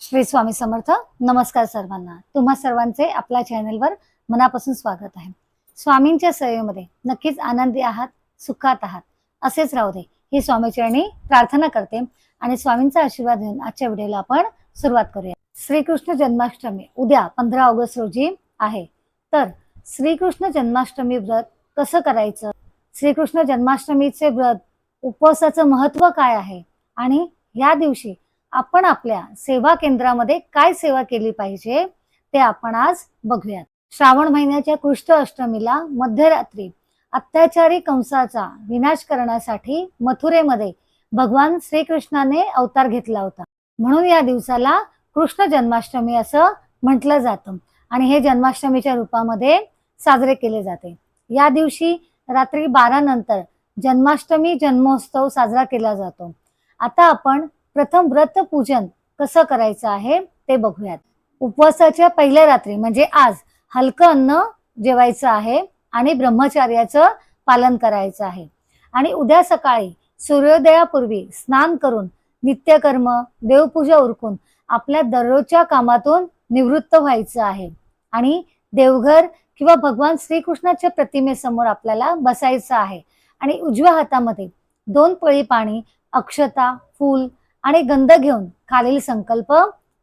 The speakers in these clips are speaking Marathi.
श्री स्वामी समर्थ नमस्कार सर्वांना. तुम्हा सर्वांचे आपल्या चॅनलवर मनापासून स्वागत आहे. स्वामींच्या सेवेमध्ये नक्कीच आनंदी आहात सुखात आहात असेच राहू दे ही स्वामीचरणी प्रार्थना करते आणि स्वामींचा आशीर्वाद घेऊन आजच्या व्हिडिओला आपण सुरुवात करूया. श्रीकृष्ण जन्माष्टमी उद्या पंधरा ऑगस्ट रोजी आहे. तर श्रीकृष्ण जन्माष्टमी व्रत कसं करायचं? श्रीकृष्ण जन्माष्टमीचे व्रत उपवासाचं महत्त्व काय आहे? आणि या दिवशी आपण आपल्या सेवा केंद्रामध्ये काय सेवा केली पाहिजे ते आपण आज बघूयात. श्रावण महिन्याच्या कृष्ण अष्टमीला मध्यरात्री अत्याचारी कंसाचा विनाश करण्यासाठी मथुरेमध्ये भगवान श्रीकृष्णाने अवतार घेतला होता. म्हणून या दिवसाला कृष्ण जन्माष्टमी असं म्हटलं जातं आणि हे जन्माष्टमीच्या रूपामध्ये साजरे केले जाते. या दिवशी रात्री बारा नंतर जन्माष्टमी जन्मोत्सव साजरा केला जातो. आता आपण प्रथम व्रत पूजन कसं करायचं आहे ते बघूयात. उपवासाच्या पहिल्या रात्री म्हणजे आज हलकं अन्न जेवायचं आहे आणि ब्रह्मचार्याचं पालन करायचं आहे. आणि उद्या सकाळी सूर्योदयापूर्वी स्नान करून नित्यकर्म देवपूजा उरकून आपल्या दररोजच्या कामातून निवृत्त व्हायचं आहे. आणि देवघर किंवा भगवान श्रीकृष्णाच्या प्रतिमेसमोर आपल्याला बसायचं आहे. आणि उजव्या हातामध्ये दोन पळी पाणी अक्षता फूल आणि गंध घेऊन खालील संकल्प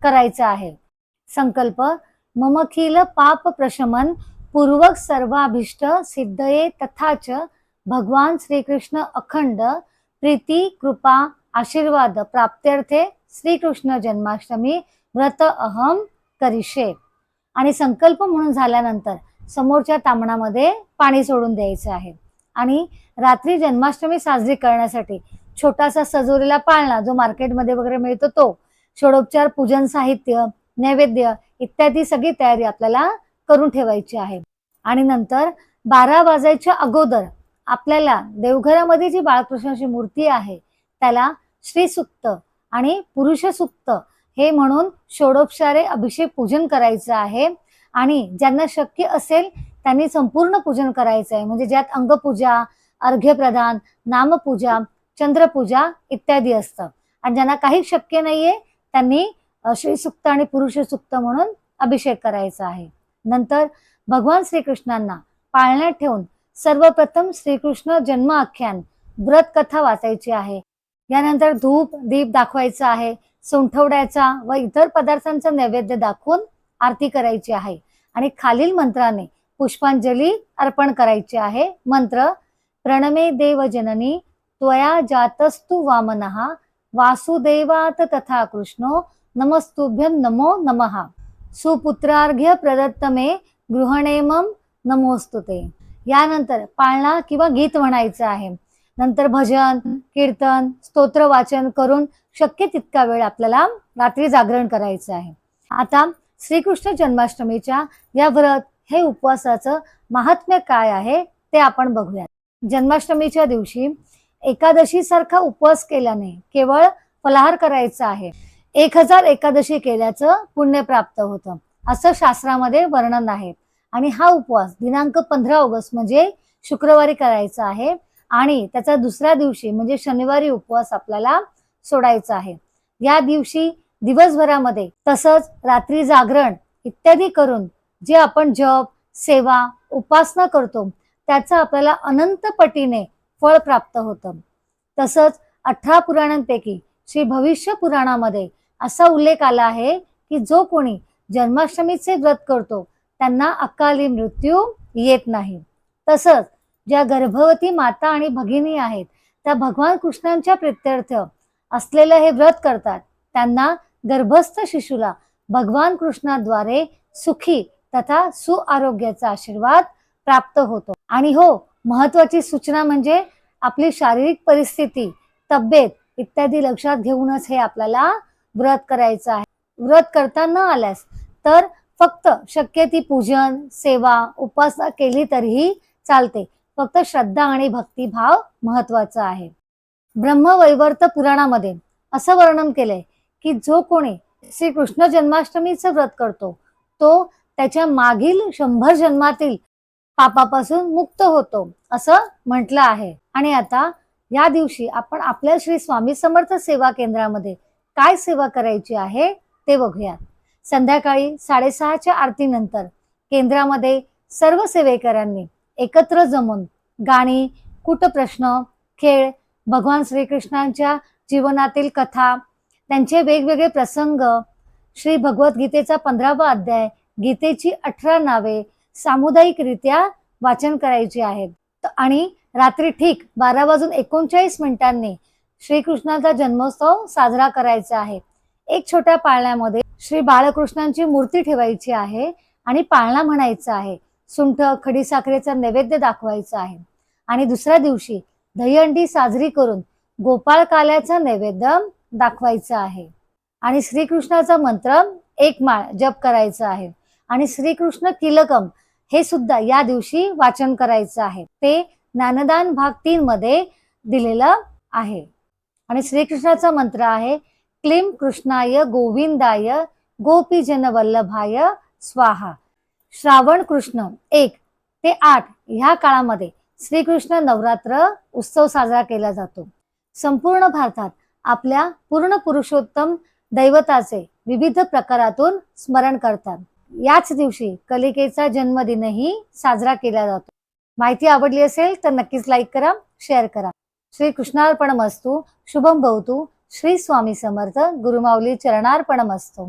करायचा आहे संकल्प ममखिल पाप प्रशमन पूर्वक सर्वाभिष्ट सिद्धये तथाच भगवान श्रीकृष्ण अखंड प्रीती कृपा आशीर्वाद प्राप्त्यर्थे श्रीकृष्ण जन्माष्टमी व्रत अहम करिशे आणि संकल्प म्हणून झाल्यानंतर समोरच्या तामणामध्ये पाणी सोडून द्यायचं आहे. आणि रात्री जन्माष्टमी साजरी करण्यासाठी छोटासा सजवलेला पाळणा जो मार्केटमध्ये वगैरे मिळतो तो षोडोपचार पूजन साहित्य नैवेद्य इत्यादी सगळी तयारी आपल्याला करून ठेवायची आहे. आणि नंतर बारा वाजायच्या अगोदर आपल्याला देवघरामध्ये जी बाळकृष्णाची मूर्ती आहे त्याला श्री सुक्त आणि पुरुष सुक्त हे म्हणून षोडोपचारे अभिषेक पूजन करायचं आहे. आणि ज्यांना शक्य असेल त्यांनी संपूर्ण पूजन करायचं आहे. म्हणजे ज्यात अंगपूजा अर्घ्यप्रदान नामपूजा चंद्रपूजा इत्यादी असतं. आणि ज्यांना काही शक्य नाहीये त्यांनी अ, श्रीसुक्त आणि पुरुष सुक्त म्हणून अभिषेक करायचा आहे. नंतर भगवान श्रीकृष्णांना पाळण्यात ठेवून सर्वप्रथम श्रीकृष्ण जन्म आख्यान व्रत कथा वाचायची आहे. यानंतर धूप दीप दाखवायचा आहे सुंठवड्याचा व इतर पदार्थांचा नैवेद्य दाखवून आरती करायची आहे. आणि खालील मंत्राने पुष्पांजली अर्पण करायची आहे. मंत्र प्रणमे देव जननी त्वया जातस्तु वामनः। वासुदेवात तथा कृष्णो नमस्तुभ्यं नमो नमः। सुपुत्रार्घ्य प्रदत्तमे गृहणेमम नमोस्तुते यानंतर पाळणा किंवा गीत म्हणायचं आहे। नंतर भजन कीर्तन स्तोत्र वाचन करून शक्य तितका वेळ आपल्याला रात्री जागरण करायचं आहे। आता श्रीकृष्ण जन्माष्टमीच्या या व्रत हे उपवासाचं महात्म्य काय आहे ते आपण बघूयात। जन्माष्टमीच्या दिवशी एकादशी सारखा उपवास केल्याने केवळ फलाहार करायचा आहे. एक हजार एकादशी केल्याचं पुण्य प्राप्त होतं. असं शास्त्रामध्ये वर्णन आहे. आणि हा उपवास दिनांक पंधरा ऑगस्ट म्हणजे शुक्रवारी करायचा आहे आणि त्याचा दुसऱ्या दिवशी म्हणजे शनिवारी उपवास आपल्याला सोडायचा आहे. या दिवशी दिवसभरामध्ये तसंच रात्री जागरण इत्यादी करून जे आपण जप सेवा उपासना करतो त्याचा आपल्याला अनंत पटीने फळ प्राप्त होतं. तसंच अठरा पुराणांपैकी श्री भविष्य पुराणामध्ये असा उल्लेख आला आहे की जो कोणी जन्माष्टमीचे व्रत करतो त्यांना अकाली मृत्यू येत नाही. तसंच ज्या गर्भवती माता आणि भगिनी आहेत त्या भगवान कृष्णांच्या प्रित्यर्थ असलेलं हे व्रत करतात त्यांना गर्भस्थ शिशूला भगवान कृष्णाद्वारे सुखी तथा सुआरोग्याचा आशीर्वाद प्राप्त होतो. आणि हो महत्वाची सूचना म्हणजे आपली शारीरिक परिस्थिती तब्येत इत्यादी लक्षात घेऊनच हे आपल्याला व्रत करायचं आहे. व्रत करता न आल्यास तर फक्त शक्य ती पूजन सेवा उपासना केली तरीही चालते. फक्त श्रद्धा आणि भक्तिभाव महत्त्वाचा आहे. ब्रह्मवैवर्त पुराणामध्ये असं वर्णन केलंय की जो कोणी श्री कृष्ण जन्माष्टमीचं व्रत करतो तो त्याच्या मागील शंभर जन्मातील पापापासून मुक्त होतो असं म्हटलं आहे. आणि आता या दिवशी आपण आपल्या श्री स्वामी समर्थ सेवा केंद्रामध्ये काय सेवा करायची आहे ते बघूया संध्याकाळी साडेसहाच्या आरतीनंतर केंद्रामध्ये सर्व सेवेकरांनी एकत्र जमून गाणी कुटप्रश्न खेळ भगवान श्रीकृष्णांच्या जीवनातील कथा त्यांचे वेगवेगळे प्रसंग श्री भगवद्गीतेचा पंधरावा अध्याय गीतेची अठरा नावे सामुदायिकरित्या वाचन करायची आहेत. आणि रात्री ठीक बारा वाजून एकोणचाळीस मिनिटांनी श्रीकृष्णाचा जन्मोत्सव साजरा करायचा आहे. एक छोट्या पाळण्यामध्ये श्री बाळकृष्णांची मूर्ती ठेवायची आहे आणि पाळणा म्हणायचा आहे. सुंठ खडीसाखरेचा नैवेद्य दाखवायचा आहे. आणि दुसऱ्या दिवशी दहीहंडी साजरी करून गोपाळ काल्याचा नैवेद्य दाखवायचा आहे. आणि श्रीकृष्णाचा मंत्र एक माळ जप करायचा आहे. आणि श्रीकृष्ण किलकम हे सुद्धा या दिवशी वाचन करायचं आहे. ते ज्ञानदान भाग तीन मध्ये दिलेलं आहे. आणि श्रीकृष्णाचा मंत्र आहे क्लीम कृष्णाय गोविंदाय गोपीजन वल्लभाय स्वाहा. श्रावण कृष्ण एक ते आठ ह्या काळामध्ये श्रीकृष्ण नवरात्र उत्सव साजरा केला जातो. संपूर्ण भारतात आपल्या पूर्ण पुरुषोत्तम दैवताचे विविध प्रकारातून स्मरण करतात. याच दिवशी कलिकेचा जन्मदिनही साजरा केला जातो. माहिती आवडली असेल तर नक्कीच लाईक करा शेअर करा. श्री कृष्णार्पण मस्तू शुभम भवतू श्री स्वामी समर्थ गुरुमाऊली चरणार्पण मस्तू